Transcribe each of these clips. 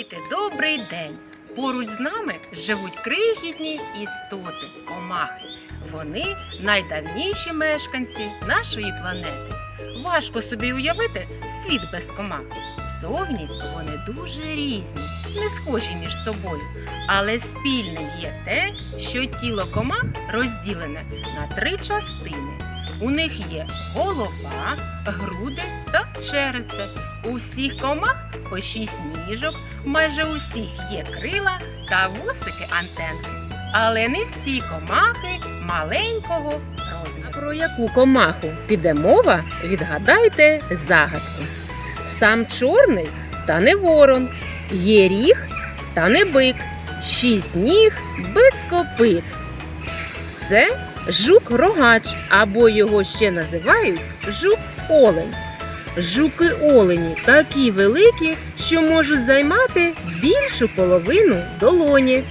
Діти, добрий день! Поруч з нами живуть крихітні істоти, комахи. Вони найдавніші мешканці нашої планети. Важко собі уявити світ без комах. Зовні вони дуже різні, не схожі між собою. Але спільне є те, що тіло комах розділене на три частини. У них є голова, груди та черевце. У всіх комах по шість ніжок, майже у всіх є крила та вусики антенни. Але не всі комахи маленького розміру. Про яку комаху піде мова, відгадайте загадку. Сам чорний та не ворон, є ріг та не бик, шість ніг без копит. Це жук-рогач, або його ще називають жук-олень. Жуки олені такі великі, що можуть займати більшу половину долоні.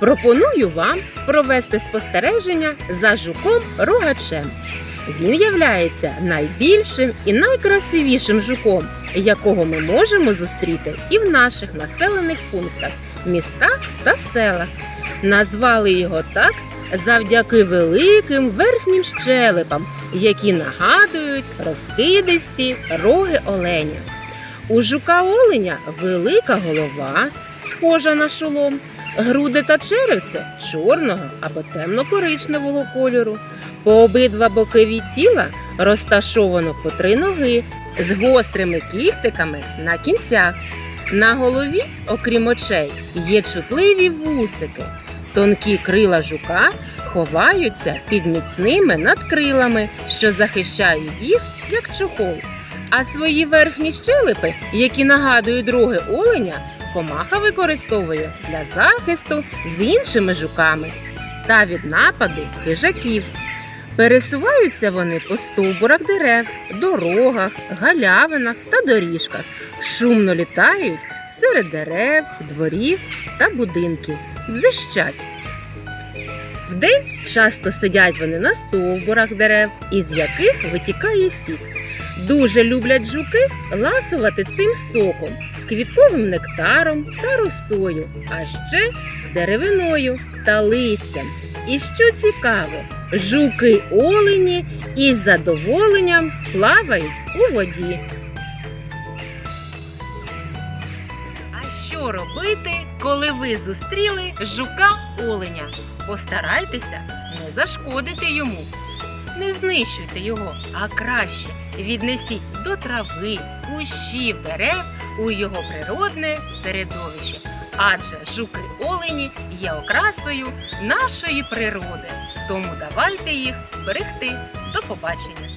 Пропоную вам провести спостереження за жуком-рогачем. Він являється найбільшим і найкрасивішим жуком, якого ми можемо зустріти і в наших населених пунктах, містах та селах. Назвали його так завдяки великим верхнім щелепам, які нагадують розкидисті роги оленя. У жука оленя велика голова, схожа на шолом, груди та черевце чорного або темно-коричневого кольору. По обидва боки від тіла розташовано по три ноги з гострими кіхтиками на кінцях. На голові, окрім очей, є чутливі вусики. Тонкі крила жука ховаються під міцними надкрилами, що захищають їх як чохол. А свої верхні щелепи, які нагадують роги оленя, комаха використовує для захисту з іншими жуками та від нападу хижаків. Пересуваються вони по стовбурах дерев, дорогах, галявинах та доріжках, шумно літають серед дерев, дворів та будинків, дзищать. Вдень часто сидять вони на стовбурах дерев, із яких витікає сік. Дуже люблять жуки ласувати цим соком, квітковим нектаром та росою, а ще деревиною та листям. І що цікаво, жуки олені із задоволенням плавають у воді. Що робити, коли ви зустріли жука оленя? Постарайтеся не зашкодити йому. Не знищуйте його, а краще віднесіть до трави, кущів, дерев у його природне середовище. Адже жуки олені є окрасою нашої природи. Тому давайте їх берегти. До побачення!